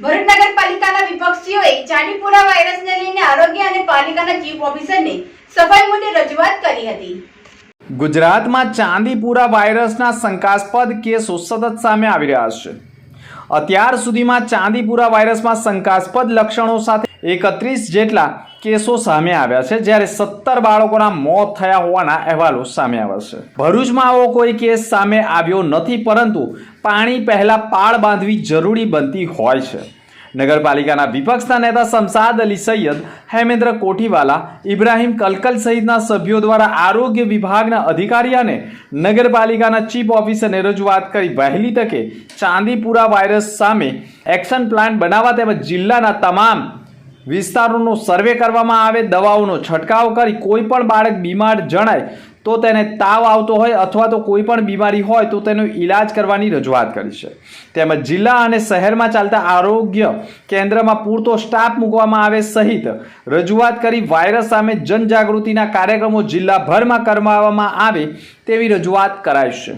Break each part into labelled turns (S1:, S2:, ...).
S1: ભરૂચ નગરપાલિકાના વિપક્ષીઓએ ચાંદીપુરા વાયરસને લઈને આરોગ્ય અને પાલિકાના ચીફ ઓફિસરને સફાઈ મુદ્દે રજૂઆત કરી હતી.
S2: ગુજરાતમાં ચાંદીપુરા વાયરસના શંકાસ્પદ કેસો સતત સામે આવી રહ્યા છે. અત્યાર સુધીમાં ચાંદીપુરા વાયરસમાં શંકાસ્પદ લક્ષણો સાથે એકત્રીસ જેટલા કેસો સામે આવ્યા છે. જ્યારે સત્તર બાળકોના મોત થયા હોવાના અહેવાલો સામે આવ્યા છે. ભરૂચમાં આવો કોઈ કેસ સામે આવ્યો નથી, પરંતુ પાણી પહેલા પાળ બાંધવી જરૂરી બનતી હોય છે. નગરપાલિકાના વિપક્ષના નેતા શમસાદ અલી સૈયદ, હેમેન્દ્ર કોઠીવાલા, ઇબ્રાહીમ કલકલ સહિતના સભ્યો દ્વારા આરોગ્ય વિભાગના અધિકારી અને નગરપાલિકાના ચીફ ઓફિસરને રજૂઆત કરી વહેલી તકે ચાંદીપુરા વાયરસ સામે એક્શન પ્લાન બનાવવા તેમજ જિલ્લાના તમામ વિસ્તારોનો સર્વે કરવામાં આવે, દવાઓનો છંટકાવ કરી કોઈ પણ બાળક બીમાર જણાય, તો તેને તાવ આવતો હોય અથવા તો કોઈ પણ બીમારી હોય, તો તેનો ઈલાજ કરવાની રજૂઆત કરી છે. તેમજ જિલ્લા અને શહેરમાં ચાલતા આરોગ્ય કેન્દ્રમાં પૂરતો સ્ટાફ મૂકવામાં આવે સહિત રજૂઆત કરી વાયરસ સામે જનજાગૃતિના કાર્યક્રમો જિલ્લાભરમાં કરવામાં આવે તેવી રજૂઆત કરાઈ છે.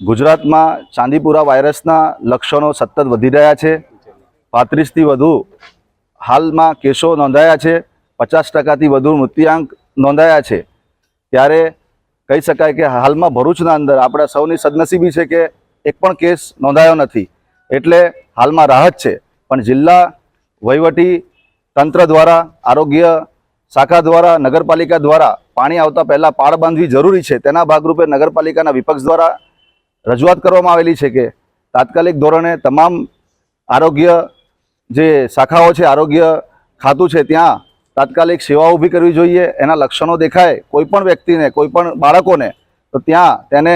S3: ગુજરાતમાં ચાંદીપુરા વાયરસના લક્ષણો સતત વધી રહ્યા છે. પાંત્રીસથી વધુ હાલમાં કેસો નોંધાયા છે, પચાસ ટકાથી વધુ મૃત્યુઆંક નોંધાયા છે. ત્યારે કહી શકાય કે હાલમાં ભરૂચના અંદર આપણા સૌની સદનસીબી છે કે એક પણ કેસ નોંધાયો નથી. એટલે હાલમાં રાહત છે. પણ જિલ્લા વહીવટી તંત્ર દ્વારા, આરોગ્ય શાખા દ્વારા, નગરપાલિકા દ્વારા પાણી આવતા પહેલાં પાળ બાંધવી જરૂરી છે. તેના ભાગરૂપે નગરપાલિકાના વિપક્ષ દ્વારા રજૂઆત કરવામાં આવેલી છે કે તાત્કાલિક ધોરણે તમામ આરોગ્ય જે શાખાઓ છે, આરોગ્ય ખાતું છે ત્યાં તાત્કાલિક સેવા ઊભી કરવી જોઈએ. એના લક્ષણો દેખાય કોઈપણ વ્યક્તિને, કોઈ પણ બાળકોને, તો ત્યાં તેને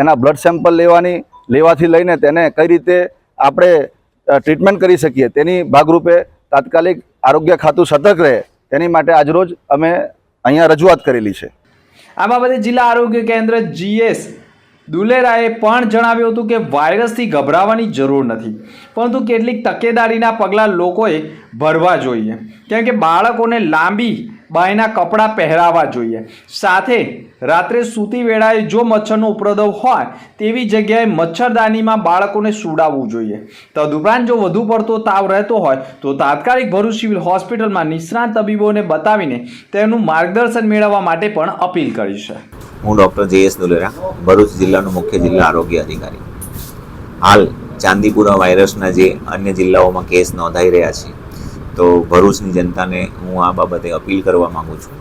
S3: એના બ્લડ સેમ્પલ લેવાની, લેવાથી લઈને તેને કઈ રીતે આપણે ટ્રીટમેન્ટ કરી શકીએ, તેની ભાગરૂપે તાત્કાલિક આરોગ્ય ખાતું સતર્ક રહે, તેની માટે આજરોજ અમે અહીંયા રજૂઆત કરેલી છે.
S2: આ બાબતે જિલ્લા આરોગ્ય કેન્દ્ર જીએસ દુલેરાએ પણ જણાવ્યું હતું કે વાયરસથી ગભરાવાની જરૂર નથી, પરંતુ કેટલીક તકેદારીના પગલાં લોકોએ ભરવા જોઈએ. કેમ કે બાળકોને લાંબી બાયના કપડાં પહેરાવવા જોઈએ. સાથે રાત્રે સૂતી વેળાએ જો મચ્છરનો ઉપદ્રવ હોય, તેવી જગ્યાએ મચ્છરદાનીમાં બાળકોને સુડાવવું જોઈએ. તદુપરાંત જો વધુ પડતો તાવ રહેતો હોય, તો તાત્કાલિક ભરૂચ સિવિલ હોસ્પિટલમાં નિષ્ણાત તબીબોને બતાવીને તેનું માર્ગદર્શન મેળવવા માટે પણ અપીલ કરી છે.
S4: હું ડૉક્ટર જે એસ દુલેરા, ભરૂચ જિલ્લાનો મુખ્ય જિલ્લા આરોગ્ય અધિકારી. હાલ ચાંદીપુરા વાયરસના જે અન્ય જિલ્લાઓમાં કેસ નોંધાઈ રહ્યા છે, તો ભરૂચની જનતાને હું આ બાબતે અપીલ કરવા માગું છું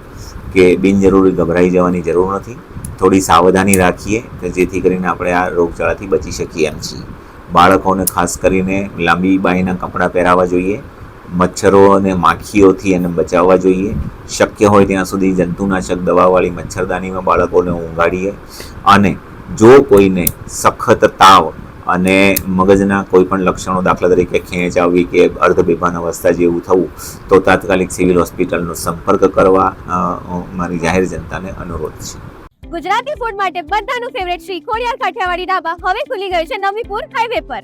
S4: કે બિનજરૂરી ગભરાઈ જવાની જરૂર નથી. થોડી સાવધાની રાખીએ કે જેથી કરીને આપણે આ રોગચાળાથી બચી શકીએ એમ છીએ. બાળકોને ખાસ કરીને લાંબી બાયના કપડાં પહેરાવવા જોઈએ મચ્છરો અને માખીઓથી એને બચાવવા જોઈએ. શક્ય હોય ત્યાં સુધી જંતુનાશક દવાવાળી મચ્છરદાનીમાં બાળકોને ઊંઘાડીએ. અને જો કોઈને સખત તાવ અને મગજના કોઈ પણ લક્ષણો દાખલા તરીકે ખેંચ આવવી કે અર્ધબેભાન અવસ્થા જેવું થવું, તો તાત્કાલિક સિવિલ હોસ્પિટલનો સંપર્ક કરવા મારી જાહેર જનતાને અનુરોધ છે.
S5: ગુજરાતી ફૂડ માટે બધાનું ફેવરેટ શ્રી ખોડિયાર કાઠિયાવાડી ઢાબા હવે ખુલી ગયું છે નવીપુર હાઈવે પર.